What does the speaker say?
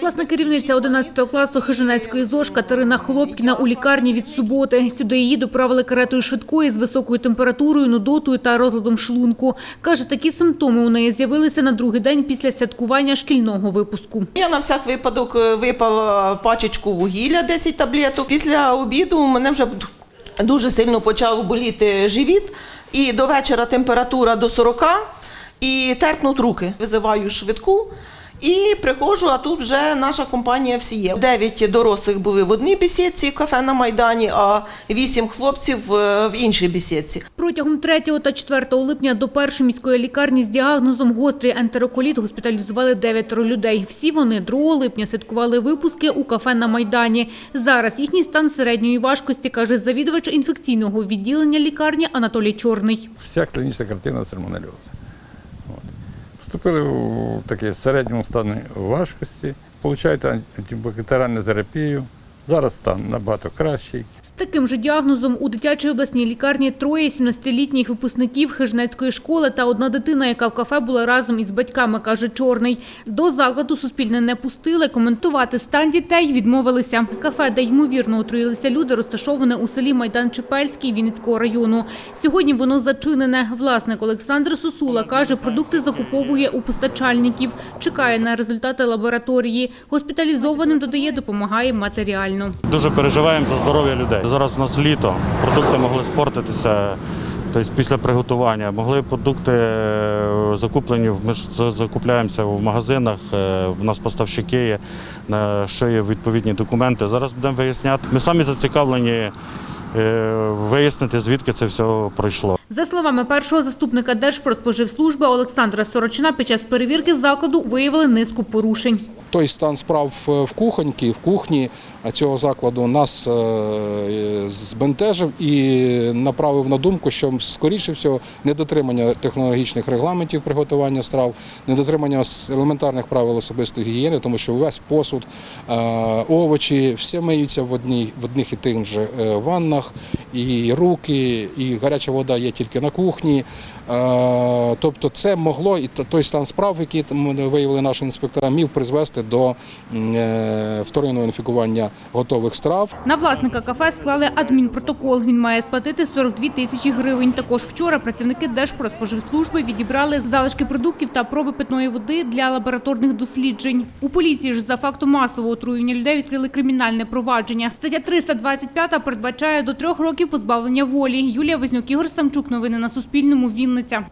Класна керівниця 11 класу Хижинецької ЗОЖ Катерина Хлопкіна у лікарні від суботи. Сюди її доправили каретою швидкої з високою температурою, нудотою та розладом шлунку. Каже, такі симптоми у неї з'явилися на другий день після святкування шкільного випуску. Я на всяк випадок е, випала пачечку вугілля, 10 таблеток. Після обіду мене вже дуже сильно почав боліти живіт, і до вечора температура до 40, і терпнуть руки. Визиваю швидку. І приходжу, а тут вже наша компанія всі є. Дев'ять дорослих були в одній бесідці в кафе на Майдані, а вісім хлопців е, в іншій бесідці. Протягом 3 та 4 липня до першої міської лікарні з діагнозом гострий ентероколіт госпіталізували дев'ятеро людей. Всі вони 2 липня святкували випуски у кафе на Майдані. Зараз їхній стан середньої важкості, каже завідувач інфекційного відділення лікарні Анатолій Чорний. вся клінічна картина сальмонельоза. От. В таке середньому стані важкості, отримують антибактеріальну терапію. Зараз стан набагато кращий. З таким же діагнозом у дитячій обласній лікарні троє 17-літніх випускників Хижнецької школи та одна дитина, яка в кафе була разом із батьками, каже Чорний. До закладу Суспільне не пустили, коментувати стан дітей відмовилися. Кафе, де ймовірно отруїлися люди, розташоване у селі Майдан-Чепельський Вінницького району. Сьогодні воно зачинене. Власник Олександр Сосула каже, продукти закуповує у постачальників, чекає на результати лабораторії. Госпіталізованим, додає, допомагає матеріально. Дуже переживаємо за здоров'я людей. Зараз у нас літо, продукти могли спортитися. Тобто після приготування могли продукти е, закуплені, ми ж закупляємося в магазинах, е, у нас поставщики є, на що є відповідні документи. Зараз будемо виясняти. Ми самі зацікавлені е, вияснити, звідки це все пройшло. За словами першого заступника Держпродспоживслужби Олександра Сорочина, під час перевірки закладу виявили низку порушень. той стан справ в в кухоньки, в кухні цього закладу нас е, збентежив і направив на думку, що скоріше всього недотримання технологічних регламентів приготування страв, недотримання елементарних правил особистої гігієни, тому що весь посуд, е, овочі, все миються в одній в одних і тих же е, ваннах, і руки, і гаряча вода є тільки на кухні. Е, Тобто, це могло і той стан справ, який виявили наші інспектора, міг призвести до е, вторинного інфікування готових страв. На власника кафе склали адмінпротокол. Він має сплатити 42 тисячі гривень. Також вчора працівники Держпродспоживслужби відібрали залишки продуктів та проби питної води для лабораторних досліджень. У поліції ж за фактом масового отруєння людей відкрили кримінальне провадження. Стаття 325 передбачає до трьох років позбавлення волі. Юлія Вознюк, Ігор Самчук. Новини на Суспільному. Вінниця.